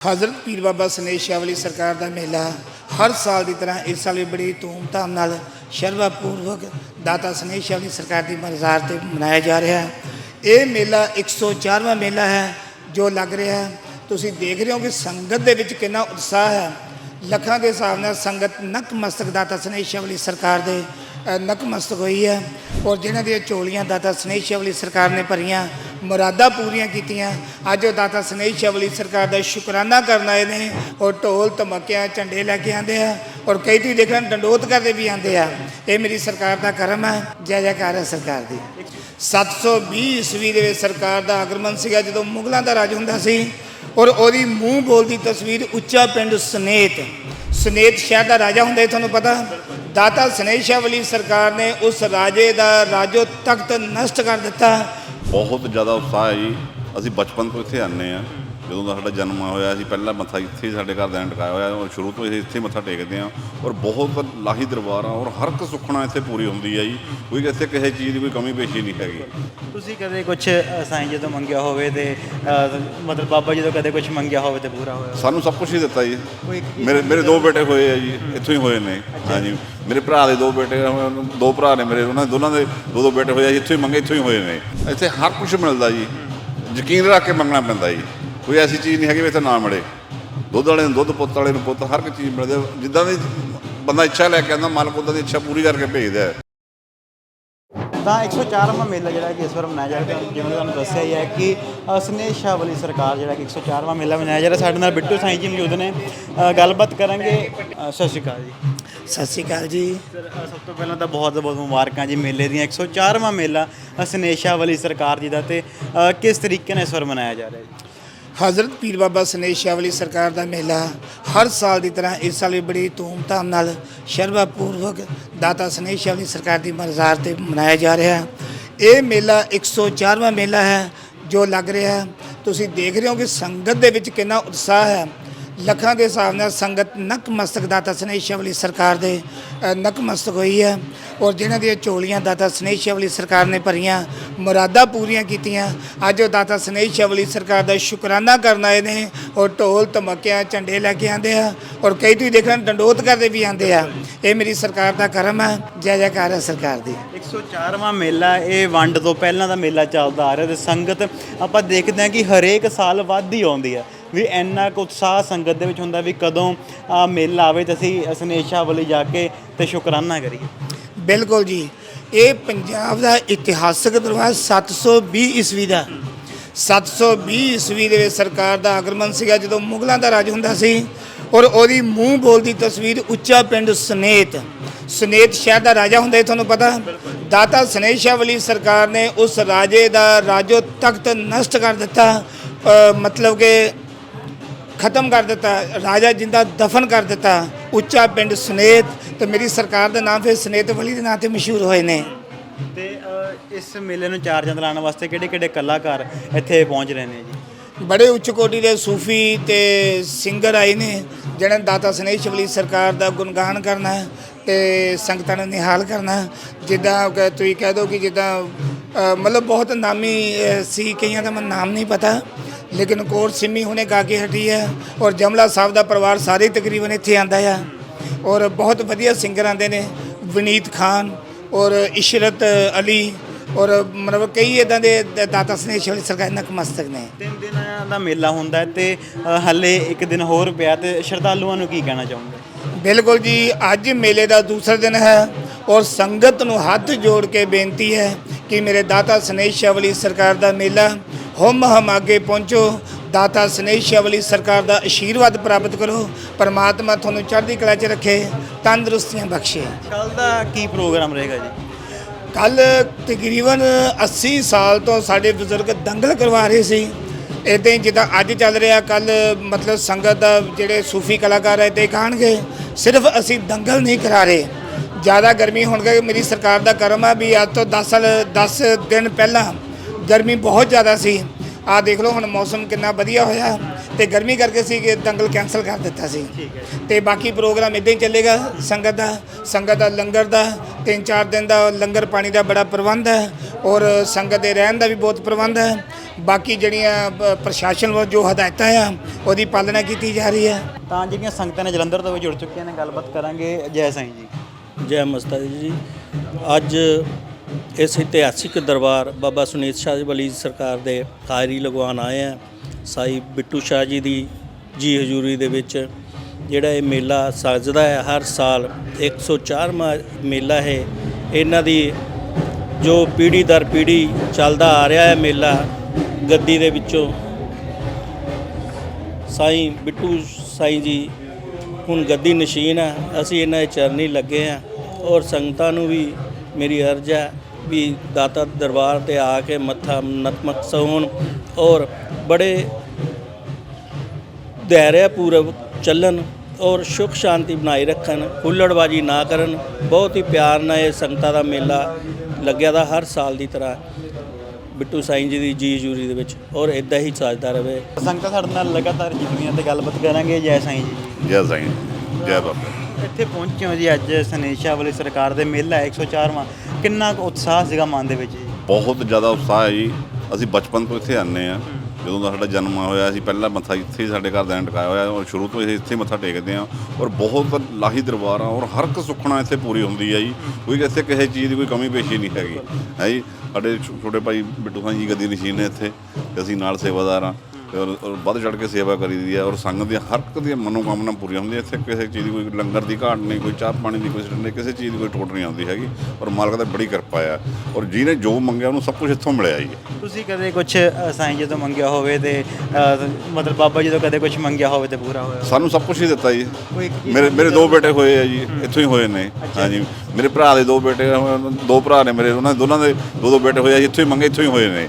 ਹਜ਼ਰਤ ਪੀਰ ਬਾਬਾ ਸਨੇਹ ਸ਼ਾਹ ਵਾਲੀ ਸਰਕਾਰ ਦਾ ਮੇਲਾ ਹਰ ਸਾਲ ਦੀ ਤਰ੍ਹਾਂ ਇਸ ਸਾਲ ਵੀ ਬੜੀ ਧੂਮਧਾਮ ਨਾਲ ਸ਼ਰਧਾ ਪੂਰਵਕ ਦਾਤਾ ਸਨੇਹ ਸ਼ਾਹ ਵਾਲੀ ਸਰਕਾਰ ਦੀ ਮਜ਼ਾਰ ਤੇ ਮਨਾਇਆ ਜਾ ਰਿਹਾ ਹੈ। ਇਹ ਮੇਲਾ 104ਵਾਂ ਮੇਲਾ ਹੈ ਜੋ ਲੱਗ ਰਿਹਾ ਹੈ। ਤੁਸੀਂ ਦੇਖ ਰਹੇ ਹੋ ਕਿ ਸੰਗਤ ਦੇ ਵਿੱਚ ਕਿੰਨਾ ਉਤਸ਼ਾਹ ਹੈ। ਲੱਖਾਂ ਦੇ ਹਿਸਾਬ ਨਾਲ ਸੰਗਤ ਨਕਮਸਤਕ ਦਾਤਾ ਸਨੇਹ ਸ਼ਾਹ ਵਾਲੀ ਸਰਕਾਰ ਦੇ ਨਕਮਸਤਕ ਹੋਈ ਹੈ ਔਰ ਜਿਨ੍ਹਾਂ ਦੀਆਂ ਝੋਲੀਆਂ ਦਾਤਾ ਸਨੇਹ ਸ਼ਾਹ ਸਰਕਾਰ ਨੇ ਭਰੀਆਂ, ਮੁਰਾਦਾਂ ਪੂਰੀਆਂ ਕੀਤੀਆਂ, ਅੱਜ ਉਹ ਦਾਤਾ ਸਨੇਹ ਸ਼ਾਹ ਸਰਕਾਰ ਦਾ ਸ਼ੁਕਰਾਨਾ ਕਰਨ ਆਏ ਨੇ ਔਰ ਢੋਲ ਧਮਕਿਆਂ, ਝੰਡੇ ਲੈ ਕੇ ਆਉਂਦੇ ਆ ਔਰ ਕਈ ਤੁਸੀਂ ਦੇਖਣ ਡੰਡੋਤ ਕਰਦੇ ਵੀ ਆਉਂਦੇ ਆ। ਇਹ ਮੇਰੀ ਸਰਕਾਰ ਦਾ ਕਰਮ ਹੈ, ਜੈ ਜੈਕਾਰ ਹੈ ਸਰਕਾਰ ਦੀ। 720 ਈਸਵੀ ਦੇ ਵਿੱਚ ਸਰਕਾਰ ਦਾ ਆਗਮਨ ਸੀਗਾ, ਜਦੋਂ ਮੁਗਲਾਂ ਦਾ ਰਾਜ ਹੁੰਦਾ ਸੀ ਔਰ ਉਹਦੀ ਮੂੰਹ ਬੋਲਦੀ ਤਸਵੀਰ ਉੱਚਾ ਪਿੰਡ ਸਨੇਤ ਸਨੇਤ ਸ਼ਹਿਰ ਦਾ ਰਾਜਾ ਹੁੰਦਾ ਹੈ ਤੁਹਾਨੂੰ ਪਤਾ? ਦਾਤਾ ਸਨੇਹ ਸ਼ਾਹ ਵਾਲੀ ਸਰਕਾਰ ਨੇ ਉਸ ਰਾਜੇ ਦਾ ਰਾਜੋ ਤਖਤ ਨਸ਼ਟ ਕਰ ਦਿੱਤਾ। ਬਹੁਤ ਜ਼ਿਆਦਾ ਉਤਸ਼ਾਹ ਹੈ ਜੀ। ਅਸੀਂ ਬਚਪਨ ਤੋਂ ਇੱਥੇ ਆਨੇ ਆ ਜਦੋਂ ਦਾ ਸਾਡਾ ਜਨਮ ਹੋਇਆ ਅਸੀਂ ਪਹਿਲਾਂ ਮੱਥਾ ਇੱਥੇ ਹੀ ਸਾਡੇ ਘਰ ਦਾ ਟਿਕਾਇਆ ਹੋਇਆ ਔਰ ਸ਼ੁਰੂ ਤੋਂ ਇਹ ਇੱਥੇ ਮੱਥਾ ਟੇਕਦੇ ਆ ਔਰ ਬਹੁਤ ਲਾਹੀ ਦਰਬਾਰ ਆ ਔਰ ਹਰ ਇੱਕ ਸੁੱਖਣਾ ਇੱਥੇ ਪੂਰੀ ਹੁੰਦੀ ਆ ਜੀ। ਕੋਈ ਇੱਥੇ ਕਿਸੇ ਚੀਜ਼ ਦੀ ਕੋਈ ਕਮੀ ਪੇਸ਼ੀ ਨਹੀਂ ਹੈਗੀ। ਤੁਸੀਂ ਕਦੇ ਕੁਝ ਸਾਈਂ ਜਦੋਂ ਮੰਗਿਆ ਹੋਵੇ ਤੇ ਮਤਲਬ ਬਾਬਾ ਜਦੋਂ ਕਦੇ ਕੁਝ ਮੰਗਿਆ ਹੋਵੇ ਤੇ ਪੂਰਾ ਹੋਇਆ? ਸਾਨੂੰ ਸਭ ਕੁਝ ਹੀ ਦਿੱਤਾ ਜੀ। ਮੇਰੇ ਮੇਰੇ ਦੋ ਬੇਟੇ ਹੋਏ ਆ ਜੀ ਇੱਥੋਂ ਹੀ ਹੋਏ ਨੇ। ਹਾਂਜੀ। ਮੇਰੇ ਭਰਾ ਦੇ ਦੋ ਬੇਟੇ ਦੋ ਭਰਾ ਨੇ ਮੇਰੇ ਉਹਨਾਂ ਦੇ ਦੋਨਾਂ ਦੇ ਦੋ ਦੋ ਬੇਟੇ ਹੋਏ ਆ ਜੀ, ਇੱਥੋਂ ਹੀ ਮੰਗੇ ਇੱਥੋਂ ਹੀ ਹੋਏ ਨੇ। ਇੱਥੇ ਹਰ ਕੁਝ ਮਿਲਦਾ ਜੀ। ਯਕੀਨ ਰੱਖ ਕੇ ਮੰਗਣਾ ਪੈਂਦਾ ਜੀ। ਕੋਈ ਐਸੀ ਚੀਜ਼ ਨਹੀਂ ਹੈਗੀ ਵੀ ਇੱਥੇ ਨਾ ਮਿਲੇ ਦੁੱਧ ਵਾਲੇ ਨੂੰ ਦੁੱਧ ਪੁੱਤ ਵਾਲੇ ਨੂੰ ਪੁੱਤ ਹਰ ਇੱਕ ਚੀਜ਼ ਮਿਲਦੀ। ਜਿੱਦਾਂ ਦੀ ਬੰਦਾ ਇੱਛਾ ਲੈ ਕੇ ਆਉਂਦਾ ਮਾਲਕ ਉਹਦਾ ਦੀ ਇੱਛਾ ਪੂਰੀ ਕਰਕੇ ਭੇਜਦਾ ਹੈ। ਤਾਂ 104ਵਾਂ ਮੇਲਾ ਜਿਹੜਾ ਕਿ ਇਸ ਵਾਰ ਮਨਾਇਆ ਜਾ ਰਿਹਾ ਜਿਵੇਂ ਤੁਹਾਨੂੰ ਦੱਸਿਆ ਹੀ ਹੈ ਕਿ ਸਨੇਹ ਸ਼ਾਹ ਵਾਲੀ ਸਰਕਾਰ ਜਿਹੜਾ ਕਿ 104ਵਾਂ ਮੇਲਾ ਮਨਾਇਆ ਜਾ ਰਿਹਾ। ਸਾਡੇ ਨਾਲ ਬਿੱਟੂ ਸਾਈਂ ਜੀ ਮੌਜੂਦ ਨੇ। ਗੱਲਬਾਤ ਕਰਾਂਗੇ। ਸਤਿ ਸ਼੍ਰੀ ਅਕਾਲ ਜੀ। ਸਤਿ ਸ਼੍ਰੀ ਅਕਾਲ ਜੀ। ਸਭ ਤੋਂ ਪਹਿਲਾਂ ਤਾਂ ਬਹੁਤ ਬਹੁਤ ਮੁਬਾਰਕਾਂ ਜੀ ਮੇਲੇ ਦੀਆਂ। 104ਵਾਂ ਮੇਲਾ ਸਨੇਹ ਸ਼ਾਹ ਵਾਲੀ ਸਰਕਾਰ ਜੀ ਦਾ ਤੇ ਕਿਸ ਤਰੀਕੇ ਨਾਲ ਇਸ ਵਾਰ ਮਨਾਇਆ ਜਾ ਰਿਹਾ ਜੀ ਹਜ਼ਰਤ ਪੀਰ ਬਾਬਾ ਸਨੇਹ ਸ਼ਾਹ ਵਾਲੀ ਸਰਕਾਰ ਦਾ ਮੇਲਾ ਹਰ ਸਾਲ ਦੀ ਤਰ੍ਹਾਂ ਇਸ ਸਾਲ ਵੀ ਬੜੀ ਧੂਮਧਾਮ ਨਾਲ ਸ਼ਰਧਾ ਪੂਰਵਕ ਦਾਤਾ ਸਨੇਹ ਸ਼ਾਹ ਵਾਲੀ ਸਰਕਾਰ ਦੀ ਮਜ਼ਾਰ ਤੇ ਮਨਾਇਆ ਜਾ ਰਿਹਾ। ਹੈ ਇਹ ਮੇਲਾ 104ਵਾਂ ਮੇਲਾ ਹੈ ਜੋ ਲੱਗ ਰਿਹਾ ਹੈ। ਤੁਸੀਂ ਦੇਖ ਰਹੇ ਹੋ ਕਿ ਸੰਗਤ ਦੇ ਵਿੱਚ ਕਿੰਨਾ ਉਤਸ਼ਾਹ ਹੈ। ਲੱਖਾਂ ਦੇ ਹਿਸਾਬ ਨਾਲ ਸੰਗਤ ਨਕਮਸਤਕ ਦਾਤਾ ਸਨੇਹ ਸ਼ਾਹ ਸਰਕਾਰ ਦੇ ਨਕਮਸਤਕ ਹੋਈ ਹੈ। ਔਰ ਜਿਨ੍ਹਾਂ ਦੀਆਂ ਝੋਲੀਆਂ ਦਾਤਾ ਸਨੇਹ ਸ਼ਾਹ ਸਰਕਾਰ ਨੇ ਭਰੀਆਂ, ਮੁਰਾਦਾਂ ਪੂਰੀਆਂ ਕੀਤੀਆਂ, ਅੱਜ ਉਹ ਦਾਤਾ ਸਨੇਹ ਸ਼ਾਹ ਸਰਕਾਰ ਦਾ ਸ਼ੁਕਰਾਨਾ ਕਰਨ ਆਏ ਨੇ ਔਰ ਢੋਲ ਧਮਕਿਆਂ, ਝੰਡੇ ਲੈ ਕੇ ਆਉਂਦੇ ਆ ਔਰ ਕਈ ਤੁਸੀਂ ਦੇਖਣ ਡੰਡੋਤ ਕਰਦੇ ਵੀ ਆਉਂਦੇ ਆ। ਇਹ ਮੇਰੀ ਸਰਕਾਰ ਦਾ ਕਰਮ ਹੈ, ਜੈ ਜੈਕਾਰ ਹੈ ਸਰਕਾਰ ਦੀ। 104ਵਾਂ ਮੇਲਾ, ਇਹ ਵੰਡ ਤੋਂ ਪਹਿਲਾਂ ਦਾ ਮੇਲਾ ਚੱਲਦਾ ਆ ਰਿਹਾ ਤੇ ਸੰਗਤ, ਆਪਾਂ ਦੇਖਦੇ ਹਾਂ ਕਿ ਹਰੇਕ ਸਾਲ ਵੱਧ ਹੀ ਆਉਂਦੀ ਹੈ। ਵੀ ਇੰਨਾ ਕੁ ਉਤਸ਼ਾਹ ਸੰਗਤ ਦੇ ਵਿੱਚ ਹੁੰਦਾ ਵੀ ਕਦੋਂ ਆ ਮੇਲਾ ਆਵੇ ਤੇ ਅਸੀਂ ਸਨੇਸ਼ਾ ਵੱਲ ਜਾ ਕੇ ਤੇ ਸ਼ੁਕਰਾਨਾ ਕਰੀਏ। ਬਿਲਕੁਲ ਜੀ। ਇਹ ਪੰਜਾਬ ਦਾ ਇਤਿਹਾਸਕ ਦਰਬਾਰ 720 ਈਸਵੀ ਦਾ। 720 ਈਸਵੀ ਦੇ ਵਿੱਚ ਸਰਕਾਰ ਦਾ ਆਗਮਨ ਸੀਗਾ ਜਦੋਂ ਮੁਗਲਾਂ ਦਾ ਰਾਜ ਹੁੰਦਾ ਸੀ ਔਰ ਉਹਦੀ ਮੂੰਹ ਬੋਲਦੀ ਤਸਵੀਰ ਉੱਚਾ ਪਿੰਡ ਸਨੇਤ। ਸਨੇਤ ਸ਼ਹਿਰ ਦਾ ਰਾਜਾ ਹੁੰਦਾ ਹੈ ਤੁਹਾਨੂੰ ਪਤਾ? ਦਾਤਾ ਸਨੇਹ ਸ਼ਾਹ ਵਾਲੀ ਸਰਕਾਰ ਨੇ ਉਸ ਰਾਜੇ ਦਾ ਰਾਜੋ ਤਖਤ ਨਸ਼ਟ ਕਰ ਦਿੱਤਾ। ਮਤਲਬ ਕਿ ਖਤਮ ਕਰ ਦਿੱਤਾ ਰਾਜਾ ਜਿੰਦਾ ਦਫਨ ਕਰ ਦਿੱਤਾ ਉੱਚਾ ਪਿੰਡ ਸਨੇਤ ਤੇ ਮੇਰੀ ਸਰਕਾਰ ਦਾ ਨਾਮ ਫਿਰ ਸਨੇਤ ਵਲੀ ਦੇ ਨਾਂ ਤੇ ਮਸ਼ਹੂਰ ਹੋਏ ਨੇ। ਤੇ ਅ, ਇਸ ਮੇਲੇ ਨੂੰ ਚਾਰ ਚੰਦ ਲਾਉਣ ਵਾਸਤੇ ਕਿਹੜੇ ਕਿਹੜੇ ਕਲਾਕਾਰ ਇੱਥੇ ਪਹੁੰਚ ਰਹੇ ਨੇ ਜੀ? ਬੜੇ ਉੱਚ ਕੋਟੀ ਦੇ ਸੂਫੀ ਤੇ ਸਿੰਗਰ ਆਏ ਨੇ ਜਿਹਨਾਂ ਨੇ ਦਾਤਾ ਸਨੇਹ ਸ਼ਵਲੀ ਸਰਕਾਰ ਦਾ ਗੁਣਗਾਨ ਕਰਨਾ ਹੈ ਤੇ ਸੰਗਤਾਂ ਨੂੰ ਨਿਹਾਲ ਕਰਨਾ ਹੈ। ਜਿੱਦਾਂ ਕਿ ਤੁਸੀਂ ਕਹਿ ਦੋ ਕਿ ਜਿੱਦਾਂ ਅ, ਮਤਲਬ ਬਹੁਤ ਨਾਮੀ ਅ, ਸੀ ਕਈਆਂ ਦਾ ਮੈਨੂੰ ਨਾਮ ਨਹੀਂ ਪਤਾ। ਲੇਕਿਨ ਕੋਟ ਸਿੰਮੀ ਹੁਣੇ ਗਾ ਕੇ ਹਟੀ ਹੈ ਔਰ ਜਮਲਾ ਸਾਹਿਬ ਦਾ ਪਰਿਵਾਰ ਸਾਰੇ ਤਕਰੀਬਨ ਇੱਥੇ ਆਂਦਾ ਆ ਔਰ ਬਹੁਤ ਵਧੀਆ ਸਿੰਗਰ ਆਂਦੇ ਨੇ ਵਿਨੀਤ ਖਾਨ ਔਰ ਇਸ਼ਰਤ ਅਲੀ ਔਰ ਮਤਲਬ ਕਈ ਇਦਾਂ ਦੇ ਦਾਤਾ ਸਨੇਹ ਸ਼ਵਲੀ ਸਰਕਾਰ ਨਕਮਸਤਕ ਨੇ। ਤਿੰਨ ਦਿਨਾਂ ਦਾ ਮੇਲਾ ਹੁੰਦਾ ਤੇ ਹੱਲੇ ਇੱਕ ਦਿਨ ਹੋਰ ਪਿਆ ਤੇ ਸ਼ਰਧਾਲੂਆਂ ਨੂੰ ਕੀ ਕਹਿਣਾ ਚਾਹੁੰਦੇ ਬਿਲਕੁਲ ਜੀ ਅੱਜ ਮੇਲੇ ਦਾ ਦੂਸਰਾ ਦਿਨ ਹੈ ਔਰ ਸੰਗਤ ਨੂੰ ਹੱਥ ਜੋੜ ਕੇ ਬੇਨਤੀ ਹੈ ਕਿ ਮੇਰੇ ਦਾਤਾ ਸਨੇਹ ਸ਼ਵਲੀ ਸਰਕਾਰ ਦਾ ਮੇਲਾ ਹਮ ਹਮ ਅੱਗੇ ਪਹੁੰਚੋ। ਦਾਤਾ ਸਨੇਹ ਸ਼ਵਲੀ ਸਰਕਾਰ ਦਾ ਆਸ਼ੀਰਵਾਦ ਪ੍ਰਾਪਤ ਕਰੋ। ਪਰਮਾਤਮਾ ਤੁਹਾਨੂੰ ਚੜ੍ਹਦੀ ਕਲਾ 'ਚ ਰੱਖੇ ਤੰਦਰੁਸਤੀਆਂ ਬਖਸ਼ੇ। ਕੱਲ ਦਾ ਕੀ ਪ੍ਰੋਗਰਾਮ ਰਹੇਗਾ ਜੀ? ਕੱਲ ਤਕਰੀਬਨ 80 ਸਾਲ ਤੋਂ ਸਾਡੇ ਬਜ਼ੁਰਗ ਦੰਗਲ ਕਰਵਾ ਰਹੇ ਸੀ। ਇਦਾਂ ਹੀ ਜਿੱਦਾਂ ਅੱਜ ਚੱਲ ਰਿਹਾ ਕੱਲ ਮਤਲਬ ਸੰਗਤ ਦਾ ਜਿਹੜੇ ਸੂਫੀ ਕਲਾਕਾਰ ਹੈ ਤੇ ਕਹਾਣਗੇ ਸਿਰਫ ਅਸੀਂ ਦੰਗਲ ਨਹੀਂ ਕਰਾ ਰਹੇ। ਜ਼ਿਆਦਾ ਗਰਮੀ ਹੋਣ ਕਰਕੇ ਮੇਰੀ ਸਰਕਾਰ ਦਾ ਕਰਮ ਹੈ ਵੀ ਅੱਜ ਤੋਂ 10 ਸਾਲ 10 ਦਿਨ ਪਹਿਲਾਂ ਗਰਮੀ ਬਹੁਤ ਜ਼ਿਆਦਾ ਸੀ। ਆਹ ਦੇਖ ਲਓ ਹੁਣ ਮੌਸਮ ਕਿੰਨਾ ਵਧੀਆ ਹੋਇਆ ਤੇ ਗਰਮੀ ਕਰਕੇ ਸੀ ਕਿ ਦੰਗਲ ਕੈਨਸਲ ਕਰ ਦਿੱਤਾ ਸੀ। ਤੇ ਬਾਕੀ ਪ੍ਰੋਗਰਾਮ ਇਦਾਂ ਹੀ ਚੱਲੇਗਾ ਸੰਗਤ ਦਾ ਸੰਗਤ ਦਾ ਲੰਗਰ ਦਾ ਤਿੰਨ ਚਾਰ ਦਿਨ ਦਾ ਲੰਗਰ ਪਾਣੀ ਦਾ ਬੜਾ ਪ੍ਰਬੰਧ ਹੈ ਔਰ ਸੰਗਤ ਦੇ ਰਹਿਣ ਦਾ ਵੀ ਬਹੁਤ ਪ੍ਰਬੰਧ ਹੈ। ਬਾਕੀ ਜਿਹੜੀਆਂ ਪ੍ਰਸ਼ਾਸਨ ਵੱਲੋਂ ਜੋ ਹਦਾਇਤਾਂ ਆ ਉਹਦੀ ਪਾਲਣਾ ਕੀਤੀ ਜਾ ਰਹੀ ਹੈ। ਤਾਂ ਜਿਹੜੀਆਂ ਸੰਗਤਾਂ ਨੇ ਜਲੰਧਰ ਤੋਂ ਵੀ ਜੁੜ ਚੁੱਕੀਆਂ ਨੇ ਗੱਲਬਾਤ ਕਰਾਂਗੇ ਜੈ ਸਾਈਂ ਜੀ। ਜੈ ਮਸਤਾ ਜੀ। ਅੱਜ ਇਸ ਇਤਿਹਾਸਿਕ ਦਰਬਾਰ ਬਾਬਾ ਸੁਨੀਤ ਸ਼ਾਹ ਜੀ ਵਾਲੀ ਸਰਕਾਰ ਦੇ ਹਾਜ਼ਰੀ ਲਗਵਾਉਣ ਆਏ ਆ ਸਾਈ ਬਿੱਟੂ ਸ਼ਾਹ ਜੀ ਦੀ, ਜੀ ਹਜ਼ੂਰੀ ਦੇ ਵਿੱਚ ਜਿਹੜਾ ਇਹ ਮੇਲਾ ਸਜਦਾ ਹੈ, ਹਰ ਸਾਲ 104ਵਾਂ ਮੇਲਾ ਹੈ। ਇਹਨਾਂ ਦੀ ਜੋ ਪੀੜ੍ਹੀ ਦਰ ਪੀੜ੍ਹੀ ਚੱਲਦਾ ਆ ਰਿਹਾ ਹੈ ਮੇਲਾ, ਗੱਦੀ ਦੇ ਵਿੱਚੋਂ। ਸਾਈ ਬਿੱਟੂ ਸਾਈ ਜੀ ਹੁਣ ਗੱਦੀ ਨਸ਼ੀਨ ਹੈ ਅਸੀਂ ਇਹਨਾਂ ਦੇ ਚਰਨੀ ਲੱਗੇ ਆ ਔਰ ਸੰਗਤਾਂ ਨੂੰ ਵੀ ਮੇਰੀ ਅਰਜ਼ ਹੈ ਵੀ ਦਾਤਾ ਦਰਬਾਰ ਤੇ ਆ ਕੇ ਮੱਥਾ ਨਤਮਕ ਹੋਣ ਔਰ ਬੜੇ ਧੈਰਯ ਪੂਰਵ ਚੱਲਣ ਔਰ ਸੁਖ ਸ਼ਾਂਤੀ ਬਣਾਈ ਰੱਖਣ ਹੁੱਲੜਬਾਜੀ ਨਾ ਕਰਨ ਬਹੁਤ ਹੀ ਪਿਆਰ ਨਾਲ ਇਹ ਸੰਗਤਾਂ ਦਾ ਮੇਲਾ ਲੱਗਿਆ ਦਾ ਹਰ ਸਾਲ ਦੀ ਤਰ੍ਹਾਂ ਬਿੱਟੂ ਸਾਈਂ ਜੀ ਦੀ ਜੀ ਹਜ਼ੂਰੀ ਦੇ ਵਿੱਚ ਔਰ ਇਦਾਂ ਹੀ ਸਜਦਾ ਰਹੇ। ਸੰਗਤਾਂ ਸਾਡੇ ਨਾਲ ਲਗਾਤਾਰ ਜੁੜੀਆਂ ਤੇ ਗੱਲਬਾਤ ਕਰਾਂਗੇ। ਜੈ ਸਾਈਂ ਜੀ। ਜੈ ਸਾਈਂ। ਜੈ ਬਾਬਾ। ਇੱਥੇ ਪਹੁੰਚੇ ਹੋ ਜੀ ਅੱਜ ਸਨੇਸ਼ਾ ਵਾਲੀ ਸਰਕਾਰ ਦੇ ਮੇਲਾ ਹੈ 104ਵਾਂ ਕਿੰਨਾ ਕੁ ਉਤਸ਼ਾਹ ਸੀਗਾ ਮਨ ਦੇ ਵਿੱਚ ਜੀ? ਬਹੁਤ ਜ਼ਿਆਦਾ ਉਤਸ਼ਾਹ ਹੈ ਜੀ। ਅਸੀਂ ਬਚਪਨ ਤੋਂ ਇੱਥੇ ਆਨੇ ਆ ਜਦੋਂ ਦਾ ਸਾਡਾ ਜਨਮ ਹੋਇਆ ਅਸੀਂ ਪਹਿਲਾਂ ਮੱਥਾ ਇੱਥੇ ਹੀ ਸਾਡੇ ਘਰ ਦਾ ਟਿਕਾਇਆ ਹੋਇਆ। ਔਰ ਸ਼ੁਰੂ ਤੋਂ ਅਸੀਂ ਇੱਥੇ ਮੱਥਾ ਟੇਕਦੇ ਆ ਔਰ ਬਹੁਤ ਲਾਹੀ ਦਰਬਾਰ ਆ। ਔਰ ਹਰ ਇੱਕ ਸੁੱਖਣਾ ਇੱਥੇ ਪੂਰੀ ਹੁੰਦੀ ਹੈ ਜੀ। ਕੋਈ ਇੱਥੇ ਕਿਸੇ ਚੀਜ਼ ਦੀ ਕੋਈ ਕਮੀ ਪੇਸ਼ੀ ਨਹੀਂ ਹੈਗੀ। ਹੈ ਜੀ? ਸਾਡੇ ਛੋਟੇ ਭਾਈ ਬਿੱਟੂ ਖਾਂ ਜੀ ਗੱਦੀ ਨਸ਼ੀਨ ਨੇ ਇੱਥੇ। ਤੇ ਅਸੀਂ ਨਾਲ ਸੇਵਾਦਾਰ ਆ ਔਰ ਔਰ ਵੱਧ ਚੜ ਕੇ ਸੇਵਾ ਕਰੀਦੀ ਆ ਔਰ ਸੰਗਤ ਦੀਆਂ ਹਰ ਇੱਕ ਦੀਆਂ ਮਨੋਕਾਮਨਾ ਪੂਰੀਆਂ ਹੁੰਦੀਆਂ। ਇੱਥੇ ਕਿਸੇ ਚੀਜ਼ ਦੀ ਕੋਈ ਲੰਗਰ ਦੀ ਘਾਟ ਨਹੀਂ ਕੋਈ ਚਾਹ ਪਾਣੀ ਦੀ ਕੋਈ ਸਿਲੰਡਰ ਨਹੀਂ ਕਿਸੇ ਚੀਜ਼ ਦੀ ਕੋਈ ਟੋਟ ਨਹੀਂ ਆਉਂਦੀ ਹੈਗੀ। ਔਰ ਮਾਲਕ ਦਾ ਬੜੀ ਕਿਰਪਾ ਆ। ਔਰ ਜਿਹਨੇ ਜੋ ਮੰਗਿਆ ਉਹਨੂੰ ਸਭ ਕੁਝ ਇੱਥੋਂ ਮਿਲਿਆ ਜੀ। ਤੁਸੀਂ ਕਦੇ ਕੁਝ ਸਾਈਂ ਜੀ ਤੋਂ ਮੰਗਿਆ ਹੋਵੇ ਤੇ ਅ, ਮਤਲਬ ਬਾਬਾ ਜੀ ਤੋਂ ਕਦੇ ਕੁਝ ਮੰਗਿਆ ਹੋਵੇ ਤੇ ਪੂਰਾ ਹੋਇਆ ਹੋਵੇ? ਸਾਨੂੰ ਸਭ ਕੁਝ ਹੀ ਦਿੱਤਾ ਜੀ। ਕੋਈ ਮੇਰੇ ਮੇਰੇ ਦੋ ਬੇਟੇ ਹੋਏ ਆ ਜੀ। ਇੱਥੋਂ ਹੀ ਹੋਏ ਨੇ। ਹਾਂਜੀ। ਮੇਰੇ ਭਰਾ ਦੇ ਦੋ ਬੇਟੇ ਦੋ ਭਰਾ ਨੇ ਮੇਰੇ ਉਹਨਾਂ ਦੇ ਦੋਨਾਂ ਦੇ ਦੋ ਦੋ ਬੇਟੇ ਹੋਏ ਆ ਜੀ। ਇੱਥੋਂ ਹੀ ਮੰਗੇ ਇੱਥੋਂ ਹੀ ਹੋਏ ਨੇ।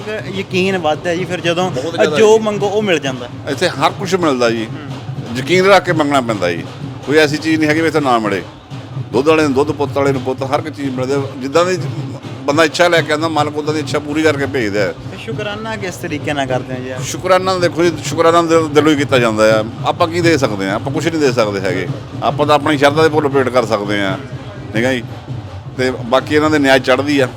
ਕਿੰਨ- ਕੁ ਯਕੀਨ ਵੱਧਦਾ ਜੀ ਫਿਰ ਜਦੋਂ ਬਹੁਤ ਅ, ਜ਼ਿਆਦਾ ਜੋ। ਮੰਗੋ ਉਹ ਮਿਲ ਜਾਂਦਾ। ਇੱਥੇ ਹਰ ਕੁਝ ਮਿਲਦਾ ਜੀ। ਯਕੀਨ ਰੱਖ ਕੇ ਮੰਗਣਾ ਪੈਂਦਾ ਜੀ। ਕੋਈ ਐਸੀ ਚੀਜ਼ ਨਹੀਂ ਹੈਗੀ ਵੀ ਇੱਥੇ ਨਾ ਮਿਲੇ। ਦੁੱਧ ਵਾਲੇ ਨੂੰ ਦੁੱਧ ਪੁੱਤ ਵਾਲੇ ਨੂੰ ਪੁੱਤ ਹਰ ਇੱਕ ਚੀਜ਼ ਮਿਲਦੀ ਹੈ। ਜਿੱਦਾਂ ਦੀ ਬੰਦਾ ਇੱਛਾ ਲੈ ਕੇ ਆਉਂਦਾ ਮਾਲਕ ਉਦਾਂ ਦੀ ਇੱਛਾ ਪੂਰੀ ਕਰਕੇ ਭੇਜਦਾ ਹੈ। ਤੇ ਸ਼ੁਕਰਾਨਾ ਕਿਸ ਤਰੀਕੇ ਨਾਲ ਕਰਦੇ ਹੋ ਜੀ? ਆਪ? ਸ਼ੁਕਰਾਨਾ ਦੇਖੋ ਜੀ ਸ਼ੁਕਰਾਨਾ ਦਿਲ- ਦਿਲੋਂ ਹੀ ਕੀਤਾ ਜਾਂਦਾ ਆ ਆਪਾਂ ਕੀ ਦੇ ਸਕਦੇ ਆ ਆਪਾਂ ਕੁਝ ਨਹੀਂ ਦੇ ਸਕਦੇ ਹੈਗੇ। ਆਪਾਂ ਤਾਂ ਆਪਣੀ ਸ਼ਰਧਾ ਦੇ ਭੁੱਲ ਭੇਟ ਕਰ ਸਕਦੇ ਆ ਠੀਕ ਹੈ ਜੀ? ਤੇ ਬਾਕੀ ਇਹਨਾਂ ਦੇ ਨਿਆਜ ਚੜ੍ਹਦੀ ਆ।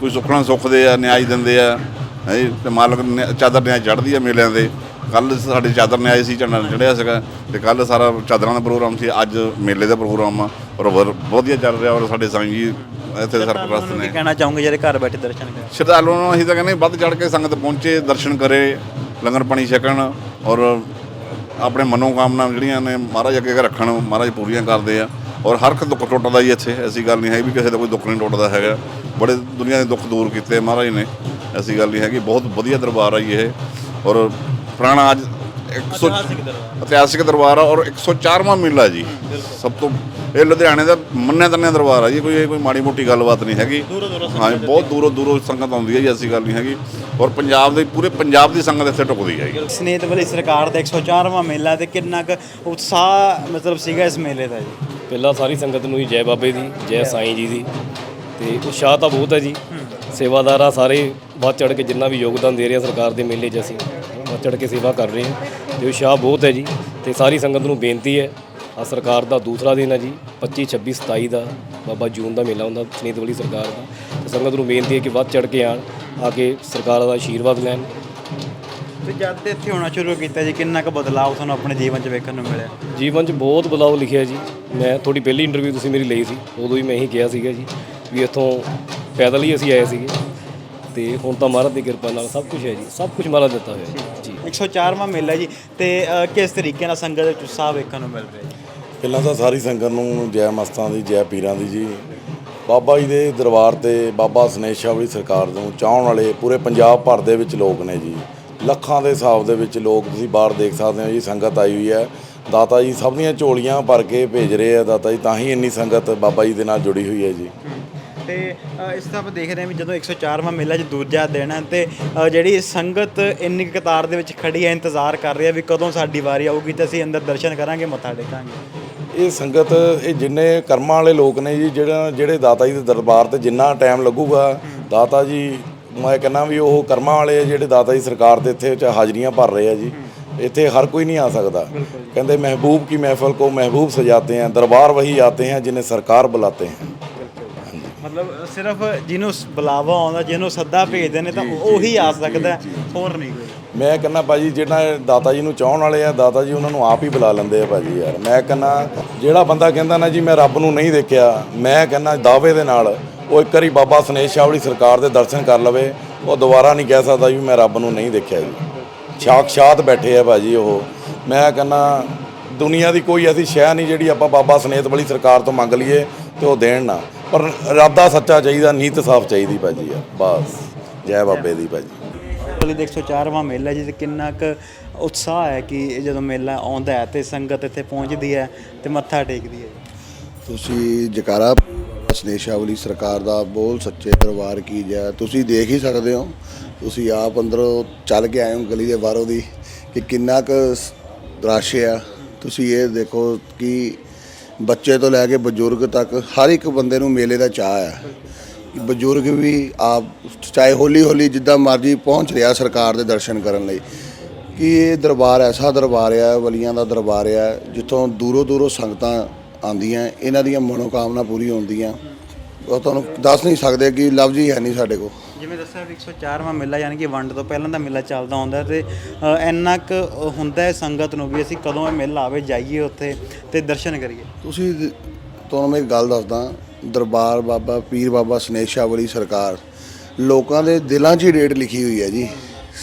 ਕੋਈ ਸੁੱਖਣਾ ਸੁੱਖਦੇ ਆ ਨਿਆਜ ਦਿੰਦੇ ਆ। ਹੈ ਤੇ ਮਾਲਕ ਨੇ ਚਾਦਰ ਨਿਆਜ ਚੜ੍ਹਦੀ ਆ ਮੇਲਿਆਂ ਦੇ। ਕੱਲ ਸਾਡੇ ਚਾਦਰ ਨਿਆਜ ਸੀ ਝੰਡਾ ਚੜਿਆ ਸੀਗਾ ਤੇ ਕੱਲ ਸਾਰਾ ਚਾਦਰਾਂ ਦਾ ਪ੍ਰੋਗਰਾਮ ਸੀ ਅੱਜ ਮੇਲੇ ਦਾ ਪ੍ਰੋਗਰਾਮ ਆ ਔਰ ਵਰ- ਵਧੀਆ ਚੱਲ ਰਿਹਾ ਔਰ ਸਾਡੇ ਸਾਈਂ ਜੀ ਇੱਥੇ ਸਰਪ੍ਰਸਤ ਨੇ ਕੀ ਕਹਿਣਾ ਚਾਹੋਗੇ ਜਿਹੜੇ ਘਰ ਬੈਠੇ ਦਰਸ਼ਨ ਕਰਨ? ਸ਼ਰਧਾਲੂਆਂ ਨੂੰ ਅਸੀਂ ਤਾਂ ਕਹਿੰਦੇ ਵੱਧ ਚੜ ਕੇ ਸੰਗਤ ਪਹੁੰਚੇ ਦਰਸ਼ਨ ਕਰੇ ਲੰਗਰ ਪਾਣੀ ਛਕਣ ਔਰ ਆਪਣੇ ਮਨੋਕਾਮਨਾ ਜਿਹੜੀਆਂ ਨੇ ਮਹਾਰਾਜ ਅੱਗੇ ਰੱਖਣ ਮਹਾਰਾਜ ਪੂਰੀਆਂ ਕਰਦੇ ਆ। ਔਰ ਹਰ ਇੱਕ ਦੁੱਖ ਟੁੱਟਦਾ ਹੀ ਇੱਥੇ ਐਸੀ ਗੱਲ ਨਹੀਂ ਹੈ ਵੀ ਕਿਸੇ ਦਾ ਕੋਈ ਦੁੱਖ ਨਹੀਂ ਟੁੱਟਦਾ ਹੈਗਾ। ਬੜੇ ਦੁਨੀਆ ਦੇ ਦੁੱਖ ਦੂਰ ਕੀਤੇ ਮਹਾਰਾਜ ਨੇ। ਐਸੀ ਗੱਲ ਨਹੀਂ ਹੈਗੀ ਬਹੁਤ ਵਧੀਆ ਦਰਬਾਰ ਆ ਜੀ ਇਹ। ਔਰ ਪੁਰਾਣਾ ਅੱਜ 100 ਇਤਿਹਾਸਿਕ ਦਰਬਾਰ। ਆ ਔਰ 104ਵਾਂ ਮੇਲਾ ਜੀ। ਸਭ ਤੋਂ ਇਹ ਲੁਧਿਆਣੇ ਦਾ ਮੰਨਿਆ ਤੰਨਿਆ ਦਰਬਾਰ ਆ ਜੀ ਕੋਈ ਇਹ ਕੋਈ ਮਾੜੀ ਮੋਟੀ ਗੱਲਬਾਤ ਨਹੀਂ ਹੈਗੀ। ਹਾਂ ਜੀ, ਬਹੁਤ ਦੂਰੋਂ ਦੂਰੋਂ ਸੰਗਤ ਆਉਂਦੀ ਹੈ ਜੀ ਐਸੀ ਗੱਲ ਨਹੀਂ ਹੈਗੀ। ਔਰ ਪੰਜਾਬ ਦੇ ਪੂਰੇ ਪੰਜਾਬ ਦੀ ਸੰਗਤ ਇੱਥੇ ਟੁਕਦੀ ਹੈ ਜੀ। ਸਨੇਤ ਵਾਲੀ ਸਰਕਾਰ ਦਾ 104ਵਾਂ ਮੇਲਾ ਤੇ ਕਿੰਨਾ ਕੁ ਉਤਸ਼ਾਹ ਮਤਲਬ ਸੀਗਾ ਇਸ ਮੇਲੇ ਦਾ ਜੀ? ਪਹਿਲਾਂ ਸਾਰੀ ਸੰਗਤ ਨੂੰ ਹੀ ਜੈ ਬਾਬੇ ਦੀ ਜੈ ਸਾਈਂ ਜੀ ਦੀ। ਤੇ ਉਤਸ਼ਾਹ ਤਾਂ ਬਹੁਤ ਹੈ ਜੀ। ਸੇਵਾਦਾਰ ਆ ਸਾਰੇ ਵੱਧ ਚੜ ਕੇ ਜਿੰਨਾ ਵੀ ਯੋਗਦਾਨ ਦੇ ਰਹੇ ਆ ਸਰਕਾਰ ਦੇ ਮੇਲੇ 'ਚ ਅਸੀਂ ਵੱਧ ਚੜ ਕੇ ਸੇਵਾ ਕਰ ਰਹੇ ਹਾਂ। ਤੇ ਉਤਸ਼ਾਹ ਬਹੁਤ ਹੈ ਜੀ। ਤੇ ਸਾਰੀ ਸੰਗਤ ਨੂੰ ਬੇਨਤੀ ਹੈ ਆ ਸਰਕਾਰ ਦਾ ਦੂਸਰਾ ਦਿਨ ਹੈ ਜੀ 25 26 27 ਦਾ ਬਾਬਾ ਜੂਨ ਦਾ ਮੇਲਾ ਹੁੰਦਾ ਸਨੀਤ ਵਾਲੀ ਸਰਕਾਰ ਦਾ। ਤੇ ਸੰਗਤ ਨੂੰ ਬੇਨਤੀ ਹੈ ਕਿ ਵੱਧ ਚੜ ਕੇ ਆਣ ਆ ਕੇ ਸਰਕਾਰ ਦਾ ਆਸ਼ੀਰਵਾਦ ਲੈਣ। ਤੇ ਜਦ ਤੇ ਇੱਥੇ ਹੋਣਾ ਸ਼ੁਰੂ ਕੀਤਾ ਜੀ ਕਿੰਨਾ ਕੁ ਬਦਲਾਅ ਤੁਹਾਨੂੰ ਆਪਣੇ ਜੀਵਨ 'ਚ ਵੇਖਣ ਨੂੰ ਮਿਲਿਆ? ਜੀਵਨ 'ਚ ਬਹੁਤ ਬਦਲਾਅ ਲਿਖਿਆ ਜੀ। ਮੈਂ ਤੁਹਾਡੀ ਪਹਿਲੀ ਇੰਟਰਵਿਊ ਤੁਸੀਂ ਮੇਰੀ ਲਈ ਸੀ ਉਦੋਂ ਹੀ ਮੈਂ ਇਹੀ ਕਿਹਾ ਸੀਗਾ ਜੀ ਵੀ ਇੱਥੋਂ ਪੈਦਲ ਹੀ ਅਸੀਂ ਆਏ ਸੀਗੇ। ਤੇ ਹੁਣ ਤਾਂ ਮਹਾਰਾਜ ਦੀ ਕਿਰਪਾ ਨਾਲ ਸਭ ਕੁਝ ਹੈ ਜੀ ਸਭ ਕੁਝ ਮਹਾਰਾਜ ਦਿੱਤਾ ਹੋਇਆ ਜੀ। 104ਵਾਂ ਮੇਲਾ ਜੀ ਤੇ ਅ, ਕਿਸ ਤਰੀਕੇ ਨਾਲ ਸੰਗਤ ਦੇ ਵਿੱਚ ਉਤਸ਼ਾਹ ਵੇਖਣ ਨੂੰ ਮਿਲ ਰਿਹਾ ਜੀ? ਪਹਿਲਾਂ ਤਾਂ ਸਾਰੀ ਸੰਗਤ ਨੂੰ ਜੈ ਮਸਤਾਂ ਦੀ ਜੈ ਪੀਰਾਂ ਦੀ ਜੀ। ਬਾਬਾ ਜੀ ਦੇ ਦਰਬਾਰ ਤੇ ਬਾਬਾ ਸਨੇਸ਼ਾ ਵਾਲੀ ਸਰਕਾਰ ਨੂੰ ਚਾਹਣ ਵਾਲੇ ਪੂਰੇ ਪੰਜਾਬ ਭਰ ਦੇ ਵਿੱਚ ਲੋਕ ਨੇ ਜੀ। ਲੱਖਾਂ ਦੇ ਹਿਸਾਬ ਦੇ ਵਿੱਚ ਲੋਕ ਤੁਸੀਂ ਬਾਹਰ ਦੇਖ ਸਕਦੇ ਹੋ ਜੀ ਸੰਗਤ ਆਈ ਹੋਈ ਹੈ। ਦਾਤਾ ਜੀ ਸਭ ਦੀਆਂ ਝੋਲੀਆਂ ਭਰ ਕੇ ਭੇਜ ਰਹੇ ਆ ਦਾਤਾ ਜੀ ਤਾਂ ਹੀ ਇੰਨੀ ਸੰਗਤ ਬਾਬਾ ਜੀ ਦੇ ਨਾਲ ਜੁੜੀ ਹੋਈ ਹੈ ਜੀ। ਤੇ ਇਸ ਤਰ੍ਹਾਂ ਆਪਾਂ ਦੇਖ ਰਹੇ ਹਾਂ ਵੀ ਜਦੋਂ 104ਵਾਂ ਮੇਲਾ 'ਚ ਦੂਜਾ ਦਿਨ ਹੈ ਤੇ ਜਿਹੜੀ ਸੰਗਤ ਇੰਨੀ ਕਤਾਰ ਦੇ ਵਿੱਚ ਖੜੀ ਹੈ ਇੰਤਜ਼ਾਰ ਕਰ ਰਹੀ ਹੈ ਵੀ ਕਦੋਂ ਸਾਡੀ ਵਾਰੀ ਆਊਗੀ ਤੇ ਅਸੀਂ ਅੰਦਰ ਦਰਸ਼ਨ ਕਰਾਂਗੇ ਮੱਥਾ ਟੇਕਾਂਗੇ। ਇਹ ਸੰਗਤ ਇਹ ਜਿੰਨੇ ਕਰਮਾਂ ਵਾਲੇ ਲੋਕ ਨੇ ਜੀ ਜਿਹੜਾ ਜਿਹੜੇ ਦਾਤਾ ਜੀ ਦੇ ਦਰਬਾਰ ਤੇ ਜਿੰਨਾ ਟਾਈਮ ਲੱਗੂਗਾ ਦਾਤਾ ਜੀ ਮੈਂ ਕਹਿੰਦਾ ਵੀ ਉਹ ਕਰਮਾਂ ਵਾਲੇ ਜਿਹੜੇ ਦਾਤਾ ਜੀ ਸਰਕਾਰ ਦੇ ਇੱਥੇ ਚ ਹਾਜ਼ਰੀਆਂ ਭਰ ਰਹੇ ਆ ਜੀ ਇੱਥੇ ਹਰ ਕੋਈ ਨਹੀਂ ਆ ਸਕਦਾ। ਕਹਿੰਦੇ ਮਹਿਬੂਬ ਕੀ ਮਹਿਫਲ ਕੋ ਮਹਿਬੂਬ ਸਜਾਤੇ ਹੈ ਦਰਬਾਰ ਵਹੀ ਆਤੇ ਹੈ ਜਿਨੇ ਸਰਕਾਰ ਬੁਲਾਤੇ ਹੈ ਮਤਲਬ ਸਿਰਫ ਜਿਹਨੂੰ ਬੁਲਾਵਾ ਆਉਂਦਾ ਜਿਹਨੂੰ ਸੱਦਾ ਭੇਜਦੇ ਨੇ ਤਾਂ ਉਹੀ ਆ ਸਕਦਾ ਹੋਰ ਨਹੀਂ ਕੋਈ। ਮੈਂ ਕਹਿੰਦਾ ਭਾਜੀ ਜਿਹੜਾ ਦਾਤਾ ਜੀ ਨੂੰ ਚਾਹਣ ਵਾਲੇ ਆ ਦਾਤਾ ਜੀ ਉਹਨਾਂ ਨੂੰ ਆਪ ਹੀ ਬੁਲਾ ਲੈਂਦੇ ਆ ਭਾਜੀ ਯਾਰ। ਮੈਂ ਕਹਿੰਦਾ ਜਿਹੜਾ ਬੰਦਾ ਕਹਿੰਦਾ ਨਾ ਜੀ ਮੈਂ ਰੱਬ ਨੂੰ ਨਹੀਂ ਦੇਖਿਆ ਮੈਂ ਕਹਿੰਦਾ ਦਾਅਵੇ ਦੇ ਨਾਲ ਉਹ ਇੱਕ ਵਾਰੀ ਬਾਬਾ ਸਨੇਸ਼ ਸ਼ਾਹ ਵਾਲੀ ਸਰਕਾਰ ਦੇ ਦਰਸ਼ਨ ਕਰ ਲਵੇ ਉਹ ਦੁਬਾਰਾ ਨਹੀਂ ਕਹਿ ਸਕਦਾ ਵੀ ਮੈਂ ਰੱਬ ਨੂੰ ਨਹੀਂ ਦੇਖਿਆ ਜੀ। ਸਾਖਸ਼ਾਤ ਬੈਠੇ ਆ ਭਾਜੀ ਉਹ। ਮੈਂ ਕਹਿੰਦਾ ਦੁਨੀਆ ਦੀ ਕੋਈ ਐਸੀ ਸ਼ੈ ਨਹੀਂ ਜਿਹੜੀ ਆਪਾਂ ਬਾਬਾ ਸਨੇਤ ਵਾਲੀ ਸਰਕਾਰ ਤੋਂ ਮੰਗ ਲਈਏ ਤੇ ਉਹ ਦੇਣ ਨਾ। ਪਰ ਇਰਾਦਾ ਸੱਚਾ ਚਾਹੀਦਾ ਨੀਤ ਸਾਫ਼ ਚਾਹੀਦੀ ਭਾਜੀ ਆ ਬਸ। ਜੈ ਬਾਬੇ ਦੀ ਭਾਜੀ। ਬਲੀ ਦੇ 104ਵਾਂ ਮੇਲਾ ਜੀ ਤੇ ਕਿੰਨਾ ਕੁ ਉਤਸ਼ਾਹ ਹੈ ਕਿ ਇਹ ਜਦੋਂ ਮੇਲਾ ਆਉਂਦਾ ਹੈ ਤੇ ਸੰਗਤ ਇੱਥੇ ਪਹੁੰਚਦੀ ਹੈ ਤੇ ਮੱਥਾ ਟੇਕਦੀ ਹੈ। ਤੁਸੀਂ ਜਕਾਰਾ ਸਨੇਸ਼ਾ ਵਾਲੀ ਸਰਕਾਰ ਦਾ ਬੋਲ ਸੱਚੇ ਦਰਬਾਰ ਕੀ ਜੈ ਤੁਸੀਂ ਦੇਖ ਹੀ ਸਕਦੇ ਹੋ। ਤੁਸੀਂ ਆਪ ਅੰਦਰੋਂ ਚੱਲ ਕੇ ਆਏ ਹੋ ਗਲੀ ਦੇ ਬਾਹਰੋਂ ਦੀ ਕਿ ਕਿੰਨਾ ਕੁ ਸ- ਰਸ਼ ਆ। ਤੁਸੀਂ ਇਹ ਦੇਖੋ ਕਿ ਬੱਚੇ ਤੋਂ ਲੈ ਕੇ ਬਜ਼ੁਰਗ ਤੱਕ ਹਰ ਇੱਕ ਬੰਦੇ ਨੂੰ ਮੇਲੇ ਦਾ ਚਾਹ ਆ ਬਜ਼ੁਰਗ ਵੀ ਆਪ ਚਾਹੇ ਹੌਲੀ ਹੌਲੀ ਜਿੱਦਾਂ ਮਰਜ਼ੀ ਪਹੁੰਚ ਰਿਹਾ ਸਰਕਾਰ ਦੇ ਦਰਸ਼ਨ ਕਰਨ ਲਈ, ਕਿ ਇਹ ਦਰਬਾਰ ਐਸਾ ਦਰਬਾਰ ਆ, ਵਲੀਆਂ ਦਾ ਦਰਬਾਰ ਆ, ਜਿੱਥੋਂ ਦੂਰੋਂ ਦੂਰੋਂ ਸੰਗਤਾਂ ਆਉਂਦੀਆਂ, ਇਹਨਾਂ ਦੀਆਂ ਮਨੋਕਾਮਨਾ ਪੂਰੀ ਹੁੰਦੀਆਂ। ਉਹ ਤੁਹਾਨੂੰ ਦੱਸ ਨਹੀਂ ਸਕਦੇ ਕਿ ਲਫ਼ਜ਼ ਹੀ ਹੈ ਨਹੀਂ ਸਾਡੇ ਕੋਲ। ਜਿਵੇਂ ਦੱਸਿਆ ਵੀ 104ਵਾਂ ਮੇਲਾ ਯਾਨੀ ਕਿ ਵੰਡ ਤੋਂ ਪਹਿਲਾਂ ਦਾ ਮੇਲਾ ਚੱਲਦਾ ਹੁੰਦਾ ਤੇ ਅ, ਇੰਨਾ ਕੁ ਹੁੰਦਾ ਹੈ ਸੰਗਤ ਨੂੰ ਵੀ ਅਸੀਂ ਕਦੋਂ ਇਹ ਮੇਲਾ ਆਵੇ ਜਾਈਏ ਉੱਥੇ ਤੇ ਦਰਸ਼ਨ ਕਰੀਏ? ਤੁਸੀਂ ਦ- ਤੁਹਾਨੂੰ ਮੈਂ ਇੱਕ ਗੱਲ ਦੱਸਦਾ ਦਰਬਾਰ ਬਾਬਾ ਪੀਰ ਬਾਬਾ ਸਨੇਸ਼ਾ ਵਾਲੀ ਸਰਕਾਰ ਲੋਕਾਂ ਦੇ ਦਿਲਾਂ 'ਚ ਹੀ ਡੇਟ ਲਿਖੀ ਹੋਈ ਹੈ ਜੀ।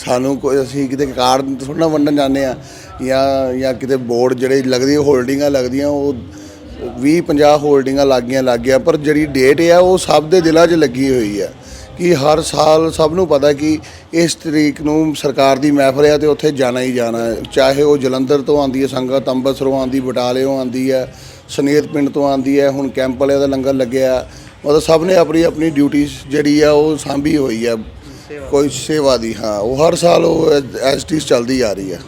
ਸਾਨੂੰ ਕੋਈ ਅਸੀਂ ਕਿਤੇ ਕਾਰਡ ਥੋੜ੍ਹਾ ਨਾ ਵੰਡਣ ਜਾਂਦੇ ਆ ਜਾਂ ਜਾਂ ਕਿਤੇ ਬੋਰਡ ਜਿਹੜੇ ਲੱਗਦੀ ਹੋਲਡਿੰਗਾਂ ਲੱਗਦੀਆਂ ਉਹ 20 50 ਹੋਲਡਿੰਗਾਂ ਲੱਗੀਆਂ ਲੱਗ ਗਿਆ ਪਰ ਜਿਹੜੀ ਡੇਟ ਆ ਉਹ ਸਭ ਦੇ ਦਿਲਾਂ 'ਚ ਲੱਗੀ ਹੋਈ ਆ। ਕਿ ਹਰ ਸਾਲ ਸਭ ਨੂੰ ਪਤਾ ਕਿ ਇਸ ਤਰੀਕ ਨੂੰ ਸਰਕਾਰ ਦੀ ਮਹਿਫਲ ਹੈ ਤੇ ਉੱਥੇ ਜਾਣਾ ਹੀ ਜਾਣਾ ਹੈ। ਚਾਹੇ ਉਹ ਜਲੰਧਰ ਤੋਂ ਆਂਦੀ ਹੈ, ਸੰਗਤ ਅੰਬਰਸਰੋਂ ਆਂਦੀ ਬਟਾਲਿਓਂ ਆਂਦੀ ਹੈ, ਸਨੇਤ ਪਿੰਡ ਤੋਂ ਆਂਦੀ ਹੈ, ਹੁਣ ਕੈਂਪ ਵਾਲਿਆਂ ਦਾ ਲੰਗਰ ਲੱਗਿਆ। ਮਤਲਬ ਸਭ ਨੇ ਆਪਣੀ ਆਪਣੀ ਡਿਊਟੀ ਜਿਹੜੀ ਆ, ਉਹ ਸਾਂਭੀ ਹੋਈ ਆ। ਕੋਈ ਸੇਵਾ ਦੀ, ਹਾਂ, ਉਹ ਹਰ ਸਾਲ ਉਹ ਐਸਟੀਸ ਚੱਲਦੀ ਆ ਰਹੀ ਹੈ।